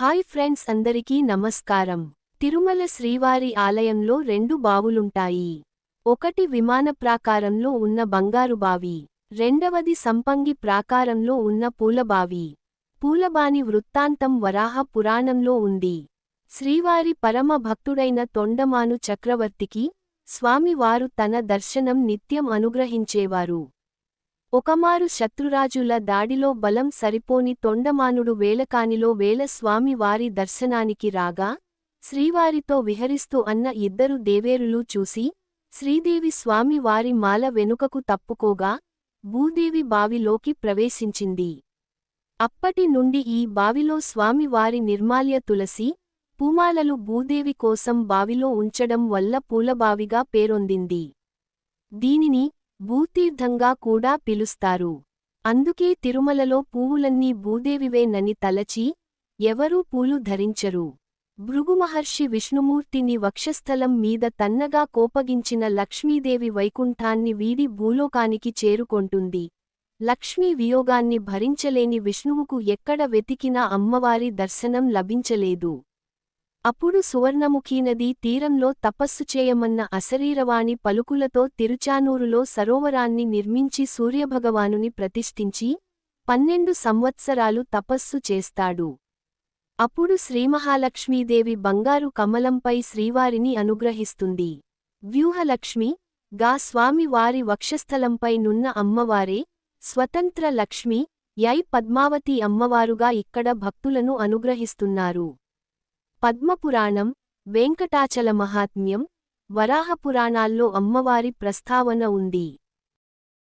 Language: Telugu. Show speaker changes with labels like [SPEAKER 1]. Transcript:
[SPEAKER 1] హాయ్ ఫ్రెండ్స్ అందరికీ నమస్కారం. తిరుమల శ్రీవారి ఆలయంలో రెండు బావులుంటాయి. ఒకటి విమాన ప్రాకారంలో ఉన్న బంగారు బావి రెండవది సంపంగి ప్రాకారంలో ఉన్న పూలబావి. పూలబాని వృత్తాంతం వరాహ పురాణంలో ఉంది. శ్రీవారి పరమ భక్తుడైన తొండమాను చక్రవర్తికి స్వామివారు తన దర్శనం నిత్యం అనుగ్రహించేవారు. ఒకమారు శత్రురాజుల దాడిలో బలం సరిపోని తొండమానుడు వేలకానిలో వేల వారి దర్శనానికి రాగా శ్రీవారితో విహరిస్తూ అన్న ఇద్దరు దేవేరులు చూసి శ్రీదేవి స్వామి వారి మాల వెనుకకు తప్పుకోగా భూదేవి బావిలోకి ప్రవేశించింది. అప్పటి నుండి ఈ బావిలో స్వామి వారి నిర్మాల్య తులసి పూమాలలు భూదేవి కోసం బావిలో ఉంచడం వల్ల పూలబావిగా పేరొందింది. దీనిని భూతీర్థంగా కూడా పిలుస్తారు. అందుకే తిరుమలలో పూవులన్నీ భూదేవివేనని తలచి ఎవరూ పూలు ధరించరు. భృగుమహర్షి విష్ణుమూర్తిని వక్షస్థలం మీద తన్నగా కోపగించిన లక్ష్మీదేవి వైకుంఠాన్ని వీడి భూలోకానికి చేరుకొంటుంది. లక్ష్మీ వియోగాన్ని భరించలేని విష్ణువుకు ఎక్కడ వెతికినా అమ్మవారి దర్శనం లభించలేదు. అప్పుడు సువర్ణముఖీనదీ తీరంలో తపస్సు చేయమన్న అశరీరవాణి పలుకులతో తిరుచానూరులో సరోవరాన్ని నిర్మించి సూర్యభగవానుని ప్రతిష్ఠించి పన్నెండు సంవత్సరాలు తపస్సు చేస్తాడు. అప్పుడు శ్రీమహాలక్ష్మీదేవి బంగారు కమలంపై శ్రీవారిని అనుగ్రహిస్తుంది. వ్యూహలక్ష్మి గా స్వామి వారి వక్షస్థలంపై నున్న అమ్మవారే స్వతంత్ర లక్ష్మి యై పద్మావతి అమ్మవారుగా ఇక్కడ భక్తులను అనుగ్రహిస్తున్నారు. పద్మపురాణం వెంకటాచల మహాత్మ్యం వరాహపురాణాల్లో అమ్మవారి ప్రస్తావన ఉంది.